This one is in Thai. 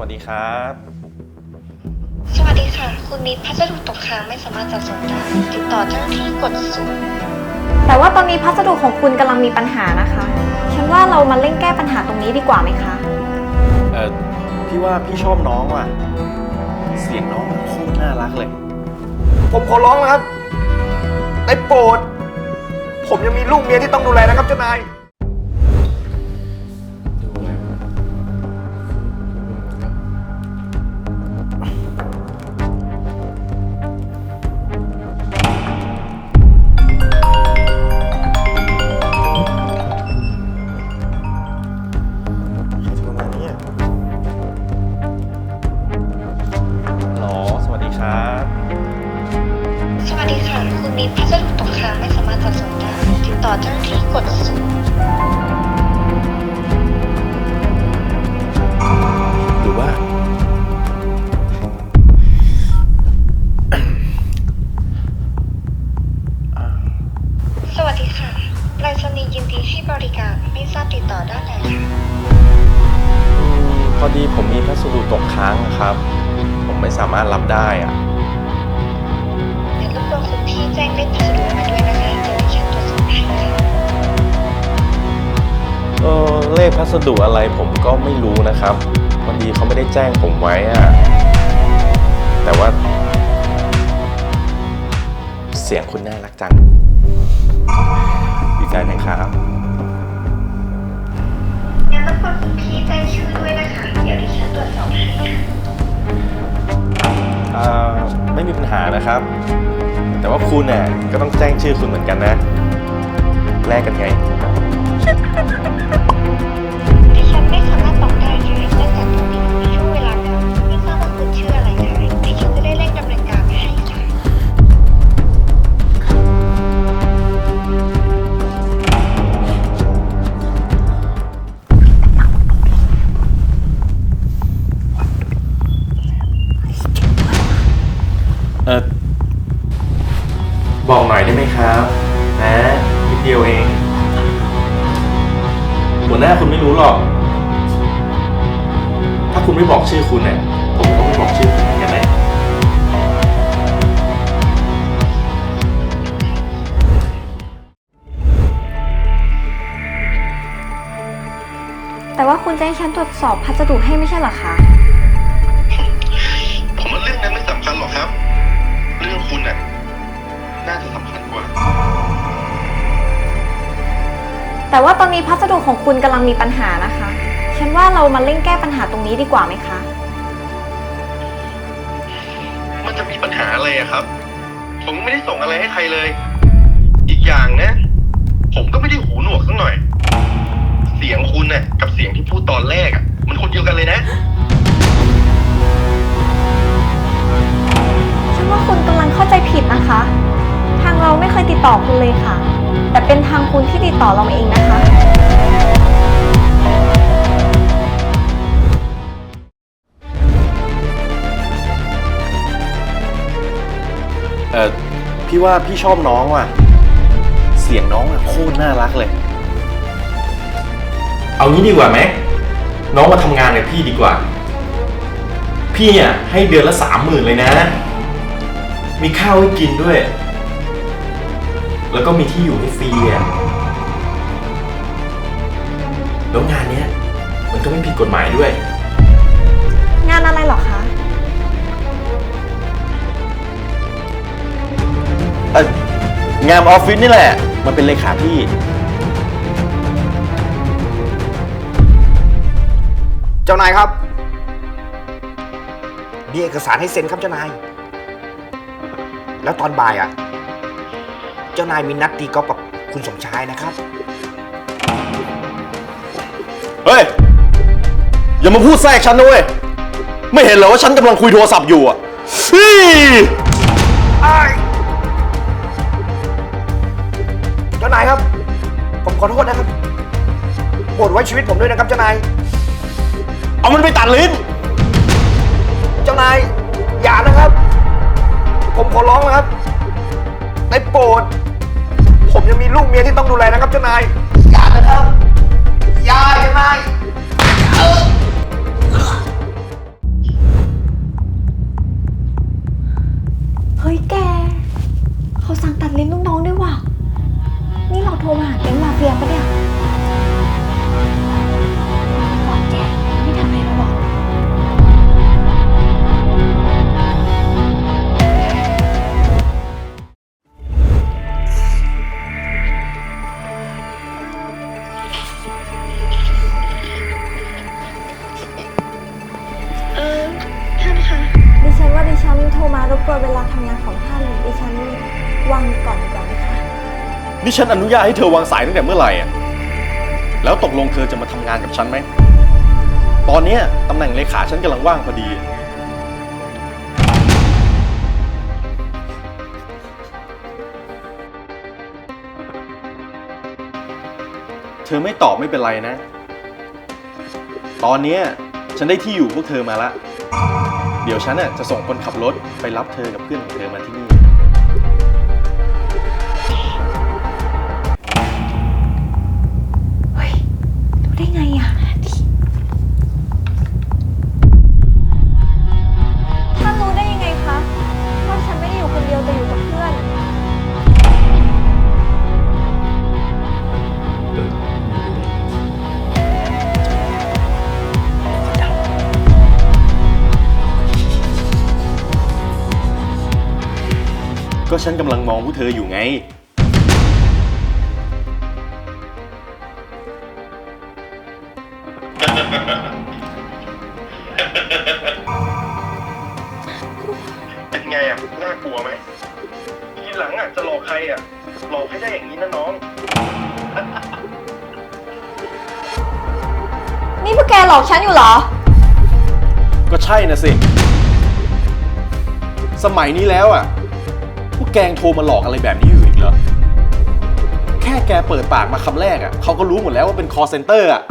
วัสดีครับ สวัสดีค่ะ คุณมีพัสดุตกค้างไม่สามารถจัดส่งได้ ติดต่อเจ้าหน้าที่กดศูนย์แต่ว่าตอนนี้พัสดุของคุณกำลังมีปัญหานะคะ ฉันว่าเรามาเร่งแก้ปัญหาตรงนี้ดีกว่าไหมคะ เออพี่ว่าพี่ชอบน้องว่ะ เสียงน้องโคตรน่ารักเลย ผมขอร้องนะครับ ได้โปรด ผมยังมีลูกเมียที่ต้องดูแลนะครับเจ้านาย พอดีผมมีพัสดุตกค้างอะครับ ผมไม่สามารถรับได้อะเดี๋ยวรบกวนคุณพี่แจ้งเลขพัสดุมาด้วยนะคะเดี๋ยวดิฉันตรวจสอบให้ค่ะเออเลขพัสดุอะไรผมก็ไม่รู้นะครับ พอดีเขาไม่ได้แจ้งผมไว้อะแต่ว่า เสียงคุณน่ารักจังดีใจนะครับ งั้นรบกวนคุณพี่แจ้งชื่อด้วยนะคะ เดี๋ยวดิฉันตรวจสอบให้ค่ะอ่าไม่มีปัญหานะครับ แต่ว่าคุณเนี่ยก็ต้องแจ้งชื่อคุณเหมือนกันนะ แลกกันไง บอกหน่อยได้ไหมครับนะนิดเดียวเองหัวหน้าคุณไม่รู้หรอก ถ้าคุณไม่บอกชื่อคุณเนี่ยผมก็ไม่บอกชื่อคุณเหมือนกันนะแต่ว่าคุณจะให้ฉันตรวจสอบพัสดุให้ไม่ใช่เหรอคะ ผมว่าเรื่องนั้นไม่สำคัญหรอกครับ เรื่องคุณน่ะ น่าจะสำคัญกว่า แต่ว่าตอนนี้พัสดุของคุณกำลังมีปัญหานะคะ ฉันว่าเรามาเร่งแก้ปัญหาตรงนี้ดีกว่าไหมคะ มันจะมีปัญหาอะไรอะครับ ผมไม่ได้ส่งอะไรให้ใครเลย อีกอย่างนะ ผมก็ไม่ได้หูหนวกสักหน่อย เสียงคุณน่ะกับเสียงที่พูดตอนแรกอะ เป็นทางคุณที่ติดต่อเราเองนะคะ เออพี่ว่าพี่ชอบน้องว่ะ เสียงน้องอะโคตรน่ารักเลย เอางี้ดีกว่าไหมน้องมาทำงานกับพี่ดีกว่า พี่อะให้เดือนละสามหมื่นเลยนะ มีข้าวให้กินด้วย แล้วก็มีที่อยู่ให้ฟรีอะแล้วงานเนี้ยมันก็ไม่ผิดกฎหมายด้วย งานอะไรเหรอคะ เอองานออฟฟิศนี่แหละ มันเป็นเลขาพี่ เจ้านายครับ มีเอกสารให้เซ็นครับเจ้านาย แล้วตอนบ่ายอะเจ้านายมีนัดตีกอล์ฟกับคุณสมชายนะครับ เฮ้ย อย่ามาพูดแทรกฉันด้วยไม่เห็นเหรอว่าฉันกำลังคุยโทรศัพท์อยู่อะฮี่เจ้านายครับ ผมขอโทษนะครับโปรดไว้ชีวิตผมด้วยนะครับเจ้านาย เอามันไปตัดลิ้น เจ้านาย อย่านะครับ ผมขอร้องนะครับ ได้โปรด ผมยังมีลูกเมียที่ต้องดูแลนะครับเจ้านาย อย่านะครับ อย่าเจ้านายเฮ้ยแก เขาสั่งตัดลิ้นลูกน้องด้วยว่ะ วเวลาทำงานของท่านดิฉันวางก่อนดีกว่อนนะคะ นี่ฉันอนุญาตให้เธอวางสายตั้งแต่เมื่อไหร่อะแล้วตกลงเธอจะมาทำงานกับฉันไหม ตอนเนี้ยตำแหน่งเลขาฉันกำลังว่างพอดี เธอไม่ตอบไม่เป็นไรนะ ตอนเนี้ยฉันได้ที่อยู่พวกเธอมาละ ดี๋ยวฉันน่ะจะส่งคนขับรถไปรับเธอกับเพื่อนของเธอมาที่นี่ ก็ฉันกำลังมองพวกเธออยู่ไง เป็นไงอะน่ากลัวไหมทีหลังอะจะหลอกใครอะ หลอกให้ได้อย่างนี้นะน้อง นี่พวกแกหลอกฉันอยู่เหรอ ก็ใช่นะสิ สมัยนี้แล้วอะพ วกแกงโทรมาหลอกอะไรแบบนี้อยู่อีกเหรอ แค่แกเปิดปากมาคำแรกอะเขาก็รู้หมดแล้วว่าเป็น call center อะ